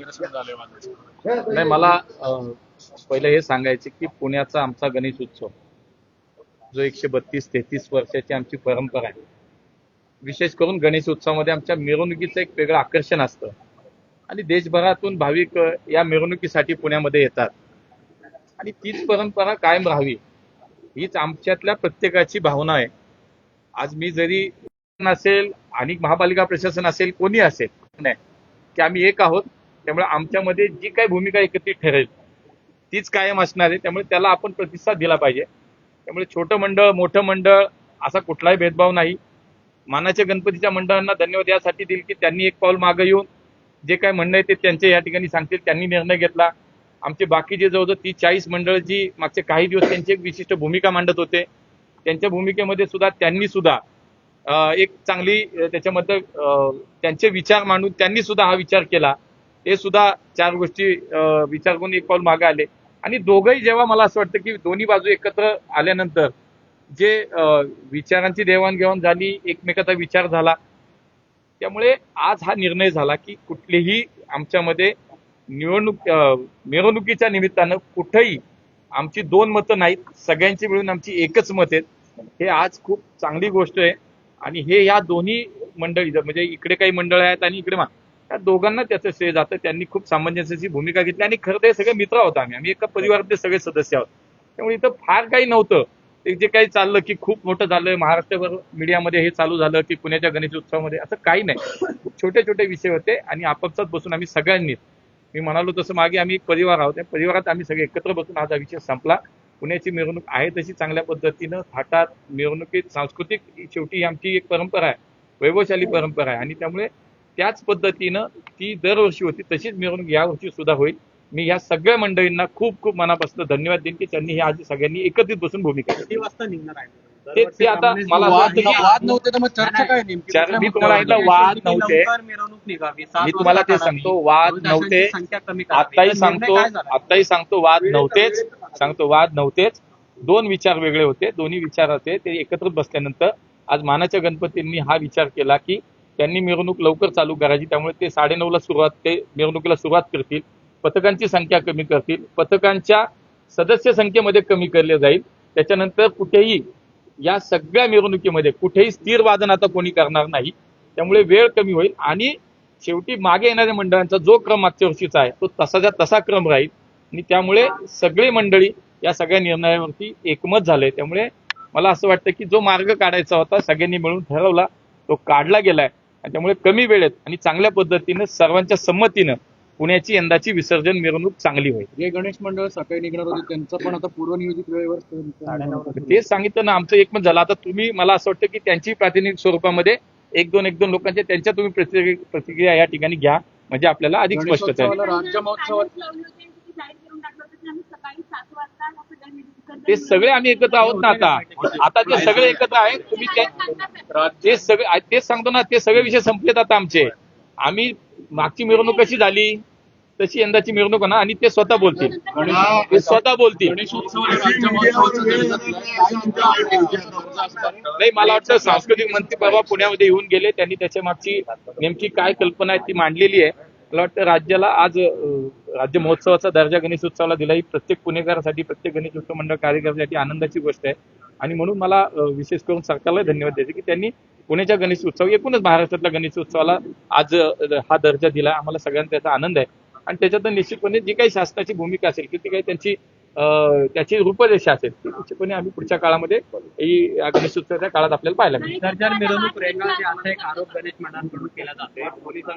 नाही मला पहिले हे सांगायचे की पुण्याचा आमचा गणेश उत्सव जो एकशे बत्तीस तेहतीस वर्षाची आमची परंपरा आहे. विशेष करून गणेश उत्सवामध्ये आमच्या मिरवणुकीचं एक वेगळं आकर्षण असतं. आणि देशभरातून भाविक या मिरवणुकीसाठी पुण्यामध्ये येतात. आणि तीच परंपरा कायम राहावी हीच आमच्यातल्या प्रत्येकाची भावना आहे. आज मी जरी असेल आणि महापालिका प्रशासन असेल कोणी असेल नाही की आम्ही एक आहोत त्यामुळे आमच्यामध्ये जी काही भूमिका एकत्रित ठरेल तीच कायम असणार आहे. त्यामुळे त्याला आपण प्रतिसाद दिला पाहिजे. त्यामुळे छोटं मंडळ मोठं मंडळ असा कुठलाही भेदभाव नाही. मानाच्या गणपतीच्या मंडळांना धन्यवाद यासाठी देईल की त्यांनी एक पाऊल मागे येऊन जे काय म्हणणं आहे ते त्यांच्या या ठिकाणी सांगतील. त्यांनी निर्णय घेतला. आमचे बाकीचे जवळजवळ तीस चाळीस मंडळ जी मागचे काही दिवस त्यांची एक विशिष्ट भूमिका मांडत होते त्यांच्या भूमिकेमध्ये सुद्धा त्यांनी सुद्धा एक चांगली त्याच्यामध्ये त्यांचे विचार मांडून त्यांनी सुद्धा हा विचार केला. ते सुद्धा चार गोष्टी विचार करून एक पाऊल मागे आले. आणि दोघंही जेव्हा मला असं वाटतं की दोन्ही बाजू एकत्र आल्यानंतर जे विचारांची देवाणघेवाण झाली एकमेकाचा विचार झाला त्यामुळे आज हा निर्णय झाला की कुठलीही आमच्यामध्ये निवडणूक मिरवणुकीच्या निमित्तानं कुठंही आमची दोन मतं नाहीत सगळ्यांची मिळून आमची एकच मत आहेत. हे आज खूप चांगली गोष्ट आहे. आणि हे या दोन्ही मंडळी म्हणजे इकडे काही मंडळ आहेत आणि इकडे मा- त्या दोघांना त्याचं श्रेय जातं. त्यांनी खूप सामंजस्याची भूमिका घेतली आणि खरं ते सगळे मित्र आहोत आम्ही. आम्ही एका परिवारातले सगळे सदस्य आहोत. त्यामुळे इथं फार काही नव्हतं. ते जे काही चाललं की खूप मोठं झालं महाराष्ट्रभर मीडियामध्ये हे चालू झालं की पुण्याच्या गणेश उत्सवामध्ये असं काही नाही. खूप छोटे छोटे विषय होते आणि आपापसात बसून आम्ही सगळ्यांनी मी म्हणालो तसं मागे आम्ही एक परिवार आहोत. त्या परिवारात आम्ही सगळे एकत्र बसून हा विषय संपला. पुण्याची मिरवणूक आहे तशी चांगल्या पद्धतीनं. थाटात मिरवणुकीत सांस्कृतिक शेवटी ही आमची एक परंपरा आहे. वैभवशाली परंपरा आहे. आणि त्यामुळे त्याच पद्धतीनं ती दरवर्षी होती तशीच मिरवणूक यावर्षी सुद्धा होईल. मी या सगळ्या मंडळींना खूप खूप मनापासून धन्यवाद देईन की त्यांनी हे आज सगळ्यांनी एकत्रित बसून भूमिका घेतली. किती वाजता निघणार आहे? ते- ते आता मला वाद नव्हते तर मग चर्चा काय नेमकी? चार- मी तुम्हाला वाद नव्हते. मी तुम्हाला ते. सांगतो वाद नव्हते. निर्णय सांगतो? आत्ताही सांगतो वाद नव्हतेच. सांगतो वाद नव्हतेच. दोन विचार वेगळे होते दोन्ही विचार होते ते एकत्र बसल्यानंतर आज मानाच्या गणपतींनी हा विचार केला की त्यांनी मिरवणूक लवकर चालू करायची. त्यामुळे ते साडेनऊला सुरुवात ते मिरवणुकीला सुरुवात करतील. पथकांची संख्या कमी करतील. पथकांच्या सदस्य संख्येमध्ये कमी केले जाईल. त्याच्यानंतर कुठेही या सगळ्या मिरवणुकीमध्ये कुठेही स्थिर वादन आता कोणी करणार नाही. त्यामुळे वेळ कमी होईल आणि शेवटी मागे येणाऱ्या मंडळांचा जो क्रम मागच्या वर्षीचा आहे तो तसाच्या तसा क्रम राहील. आणि त्यामुळे सगळी मंडळी या सगळ्या निर्णयावरती एकमत झाले त्यामुळे मला असं वाटतं की जो मार्ग काढायचा होता सगळ्यांनी मिळून ठरवला तो काढला गेलाय. त्यामुळे कमी वेळेत आणि चांगल्या पद्धतीनं सर्वांच्या संमतीनं पुण्याची यंदाची विसर्जन मिरवणूक चांगली होईल. जे गणेश मंडळ सकाळी निघणार होते त्यांचं पण आता पूर्वनियोजित वेळेवर तेच सांगितलं ना आमचं एकमत झालं. आता तुम्ही मला असं वाटतं की त्यांची प्रातिनिधिक स्वरूपामध्ये एक दोन एक दोन लोकांच्या त्यांच्या तुम्ही प्रतिक्रिया प्रतिक्रिया या ठिकाणी घ्या. म्हणजे आपल्याला अधिक स्पष्ट राज्य महोत्सवात ते सगळे आम्ही एकत्र आहोत ना आता आता ते सगळे एकत्र आहेत तुम्ही त्या- ते सगळे तेच सांगतो ना ते सगळे विषय संपलेत आता आमचे आम्ही मागची मिरवणूक कशी झाली तशी यंदाची मिरवणूक आहे ना आणि ते स्वतः बोलतील ते स्वतः बोलतील नाही मला वाटतं सांस्कृतिक मंत्री परवा पुण्यामध्ये येऊन गेले त्यांनी त्याच्या मागची नेमकी काय कल्पना आहे ती मांडलेली आहे मला वाटतं राज्याला आज अं, राज्य महोत्सवाचा दर्जा गणेश उत्सवाला दिला ही प्रत्येक पुणेकरासाठी प्रत्येक गणेश उत्सव मंडळ कार्यकर्त्यासाठी आनंदाची गोष्ट आहे. आणि म्हणून मला विशेष करून सरकारला धन्यवाद द्यायचे की त्यांनी पुण्याच्या गणेश उत्सव एकूणच महाराष्ट्रातल्या गणेश उत्सवाला आज हा दर्जा दिला आम्हाला सगळ्यांना त्याचा आनंद आहे. आणि त्याच्यात निश्चितपणे जी काही शासनाची भूमिका असेल की ती काही त्यांची त्याची रूपरेषा असेल. ती निश्चितपणे आम्ही पुढच्या काळामध्ये ही या गणेश उत्सवाच्या काळात आपल्याला पाहायला मिळेल.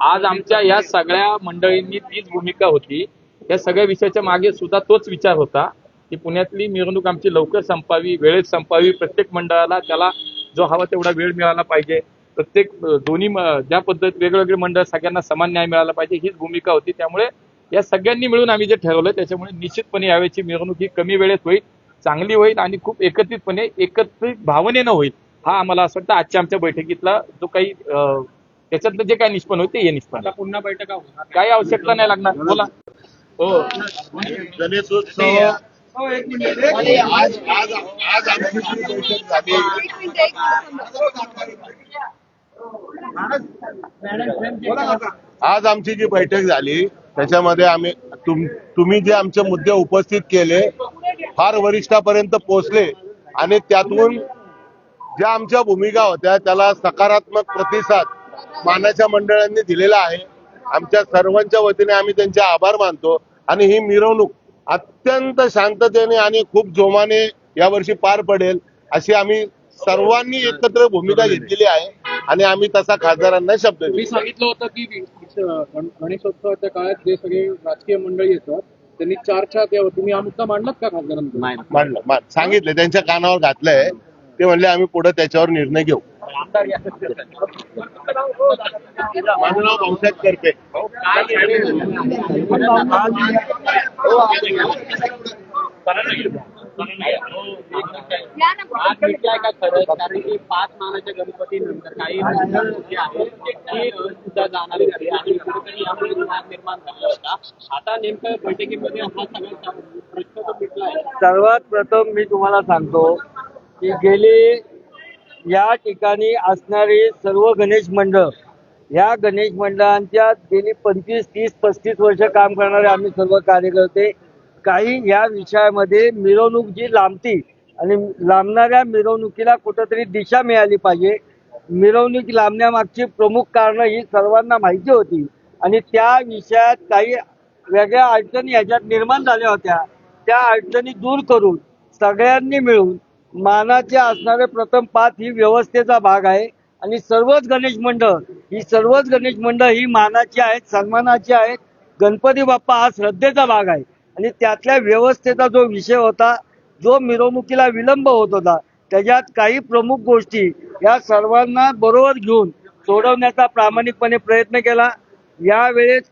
आज आमच्या या सगळ्या मंडळींनी तीच भूमिका होती. या सगळ्या विषयाच्या मागे सुद्धा तोच विचार होता की पुण्यातली मिरवणूक आमची लवकर संपावी वेळेत संपावी. प्रत्येक मंडळाला त्याला जो हवा तेवढा वेळ मिळाला पाहिजे. प्रत्येक दोन्ही ज्या पद्धत वेगवेगळे मंडळ सगळ्यांना समान न्याय मिळाला पाहिजे हीच भूमिका होती. त्यामुळे या सगळ्यांनी मिळून आम्ही जे ठरवलं त्याच्यामुळे निश्चितपणे यावेळची मिरवणूक ही कमी वेळेत होईल चांगली होईल आणि खूप एकत्रितपणे एकत्रित भावनेनं होईल हा आम्हाला असं वाटतं. आजच्या आमच्या बैठकीतला जो काही त्याच्यातलं जे काही निष्पन्न होईल ते हे निष्पन्न आता पुन्हा बैठका काही आवश्यकता नाही लागणार. बोला. हो. गणेशोत्सव आज आज आज आमची जी बैठक झाली. आज आमची जी बैठक झाली त्याच्यामध्ये आम्ही तुम तुम्ही जे आमचे मुद्दे उपस्थित केले फार वरिष्ठापर्यंत पोहोचले आणि त्यातून ज्या आमच्या भूमिका होत्या त्याला सकारात्मक प्रतिसाद मानाच्या मंडळांनी दिलेला आहे. आमच्या सर्वांच्या वतीने आम्ही त्यांचे आभार मानतो आणि ही मिरवणूक अत्यंत शांततेने आणि खूप जोमाने यावर्षी पार पडेल अशी आम्ही सर्वांनी एकत्र भूमिका घेतलेली आहे. आणि आम्ही तसा खासदारांना शब्द मी सांगितलं होतं की गणेशोत्सवाच्या काळात जे सगळे राजकीय मंडळी येतात त्यांनी चार चार यावं. तुम्ही हा मुद्दा मांडलात का खासदारांकडे मांडलं सांगितलं. त्यांच्या कानावर घातलंय. ते म्हणले आम्ही पुढे त्याच्यावर निर्णय घेऊ. भाऊसाहेब करपे आज भेटलाय का खरंच कारण की पाच मानाच्या गणपती नंतर काही मंडळ जे आहेत ते सुद्धा जाणारे झाले आणि कुठेतरी यामुळे वाद निर्माण झाला होता आता नेमकं बैठकीमध्ये हा सगळा प्रश्न तो मिटलाय सर्वात प्रथम मी तुम्हाला सांगतो की गेली या ठिकाणी असणारी सर्व गणेश मंडळ या गणेश मंडळांच्या गेली पंचवीस तीस पस्तीस वर्ष काम करणारे आम्ही सर्व कार्यकर्ते काही या विषयामध्ये मिरवणूक जी लांबती आणि लांबणाऱ्या मिरवणुकीला कुठंतरी दिशा मिळाली पाहिजे. मिरवणूक लांबण्यामागची प्रमुख कारणं ही सर्वांना माहिती होती. आणि त्या विषयात काही वेगळ्या अडचणी याच्यात निर्माण झाल्या होत्या. त्या अडचणी दूर करून सगळ्यांनी मिळून मानाचे असणारे प्रथम पाच ही व्यवस्थेचा भाग आहे. आणि सर्वच गणेश मंडळ ही सर्वच गणेश मंडळ ही मानाची आहेत सन्मानाची आहेत. गणपती बाप्पा हा श्रद्धेचा भाग आहे. आणि त्यातल्या व्यवस्थेचा जो विषय होता जो मिरवणुकीला विलंब होत होता त्याच्यात काही प्रमुख गोष्टी या सर्वांना बरोबर घेऊन सोडवण्याचा प्रामाणिकपणे प्रयत्न केला. यावेळेस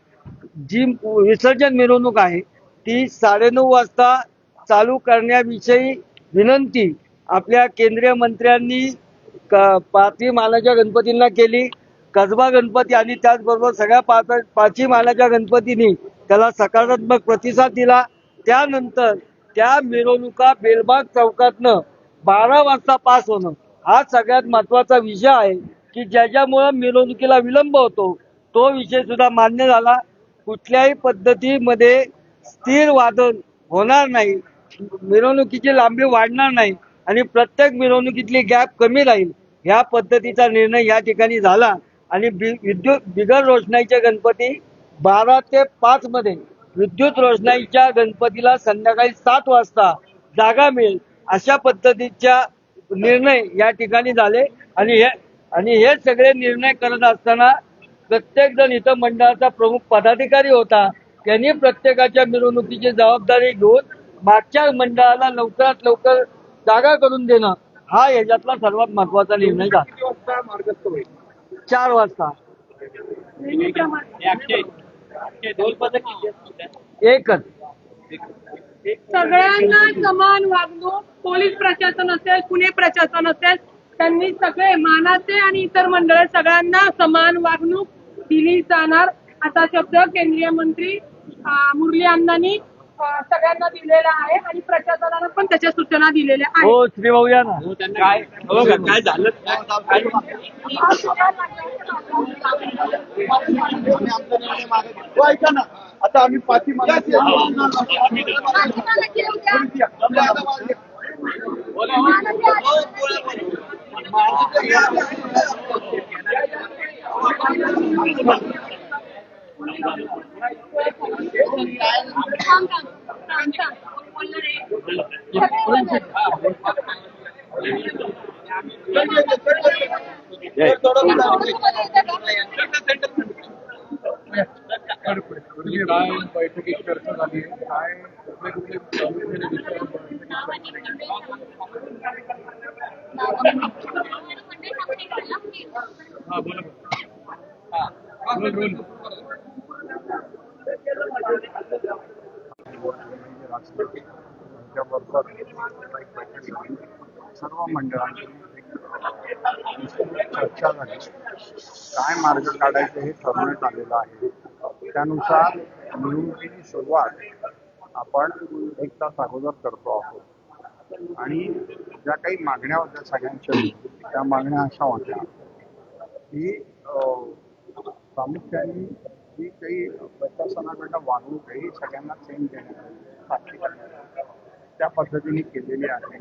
जी विसर्जन मिरवणूक आहे ती साडेनऊ वाजता चालू करण्याविषयी विनंती आपल्या केंद्रीय मंत्र्यांनी क- मानाच्या गणपतींना केली. कसबा गणपती आणि त्याचबरोबर सगळ्या पाच पाचही मानाच्या गणपतींनी त्याला सकारात्मक प्रतिसाद दिला. त्यानंतर त्या मिरवणुका बेलबाग चौकातनं बारा वाजता पास होणं हा सगळ्यात महत्त्वाचा विषय आहे की ज्याच्यामुळं मिरवणुकीला विलंब होतो तो विषय सुद्धा मान्य झाला. कुठल्याही पद्धतीमध्ये स्थिर वादन होणार नाही मिरवणुकीची लांबी वाढणार नाही आणि प्रत्येक मिरवणुकीतली गॅप कमी राहील ह्या पद्धतीचा निर्णय या ठिकाणी झाला. आणि बि- विद्युत बिगर रोषणाईचे गणपती बारा ते पाच मध्ये विद्युत रोषणाईच्या गणपतीला संध्याकाळी सात वाजता जागा मिळेल अशा पद्धतीच्या निर्णय या ठिकाणी झाले. आणि हे आणि हे सगळे निर्णय करत असताना प्रत्येक जण इथं मंडळाचा प्रमुख पदाधिकारी होता. त्यांनी प्रत्येकाच्या मिरवणुकीची जबाबदारी घेऊन मागच्या मंडळाला लवकरात लवकर जागा करून देणं हा याच्यातला सर्वात महत्त्वाचा निर्णय झाला. चार वाजता. एकच. सगळ्यांना समान वागणूक पोलीस प्रशासन असेल पुणे प्रशासन असेल त्यांनी सगळे मानाचे आणि इतर मंडळ सगळ्यांना समान वागणूक दिली जाणार. असा शब्द केंद्रीय मंत्री मुरली अण्णांनी सगळ्यांना दिलेला आहे आणि प्रशासनानं पण त्याच्या सूचना दिलेल्या आहेत. हो श्रीभाऊ या ना. हो, काय हो का? काय झालं? काय आता आम्ही पाठी काय बैठकीत चर्चा झाली काय कुठले कुठले प्रामुख्याने विषयावर बैठकीत चर्चा झाली? हा बोला सर्व मंडळांची चर्चा झाली काय मार्ग काढायचे हे ठरवण्यात आलेलं आहे त्यानुसार निवडणुकीची सुरुवात आपण एक तास अगोदर करतो आहोत आणि ज्या काही मागण्या होत्या सगळ्यांच्या त्या मागण्या अशा होत्या की प्रामुख्याने जी काही प्रशासना वागणूक आहे ही सगळ्यांना सेम देण्यात सारखी करण्यात त्या पद्धतीने केलेली आहे.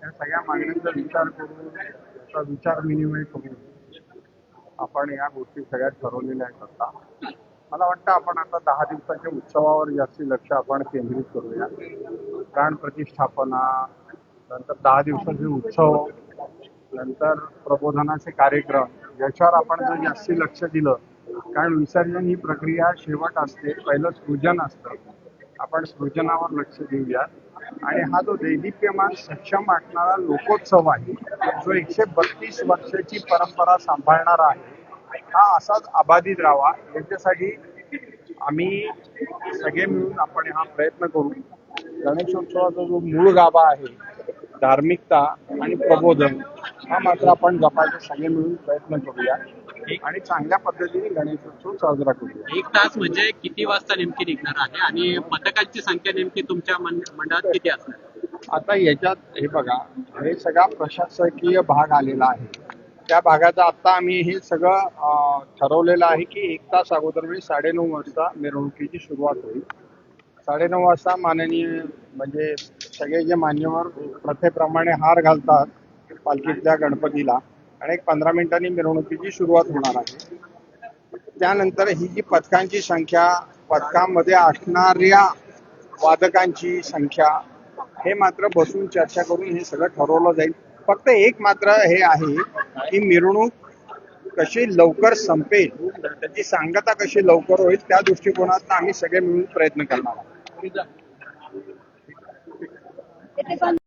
त्या सगळ्या मागण्यांचा विचार करून त्याचा विचार विनिमय करून आपण या गोष्टी सगळ्या ठरवलेल्या आहेत आता. मला वाटतं आपण आता दहा दिवसाच्या उत्सवावर जास्ती लक्ष आपण केंद्रित करूया. प्राण प्रतिष्ठापना नंतर दहा दिवसाचे उत्सव नंतर प्रबोधनाचे कार्यक्रम याच्यावर आपण जर जास्ती लक्ष दिलं कारण विसर्जन ही प्रक्रिया शेवट असते पहिलं सृजन असतं. आपण सृजनावर लक्ष देऊया. आणि हा जो दैदिप्यमान सक्षम वाटणारा लोकोत्सव आहे जो एकशे बत्तीस वर्षाची परंपरा सांभाळणारा आहे हा असाच अबाधित राहावा. याच्यासाठी आम्ही सगळे मिळून आपण हा प्रयत्न करू. गणेशोत्सवाचा जो मूळ गाभा आहे धार्मिकता आणि प्रबोधन हा मात्र आपण जपायचे सगळे मिळून प्रयत्न करूया. आणि चांगल्या पद्धतीने गणेशोत्सव साजरा करूया एक तास म्हणजे किती वाजता नेमकी निघणार आहे? आणि पथकांची संख्या नेमकी तुमच्या मंड- मंडळात किती असणार? आता याच्यात हे बघा हे सगळा प्रशासकीय भाग आलेला आहे. त्या भागाचं आता आम्ही हे सगळं ठरवलेलं आहे की एक तास अगोदर म्हणजे साडेनऊ वाजता मिरवणुकीची सुरुवात होईल. साडेनऊ वाजता माननीय म्हणजे सगळे जे मान्यवर प्रथेप्रमाणे हार घालतात पालखीतल्या गणपतीला आणि एक पंधरा मिनिटांनी मिरवणुकीची सुरुवात होणार आहे. त्यानंतर ही जी पथकांची संख्या पथकामध्ये असणाऱ्या वादकांची संख्या हे मात्र बसून चर्चा करून हे सगळं ठरवलं जाईल. फक्त एक मात्र हे आहे की मिरवणूक कशी लवकर संपेल त्याची सांगता कशी लवकर होईल त्या दृष्टिकोनात आम्ही सगळे मिळून प्रयत्न करणार आहोत.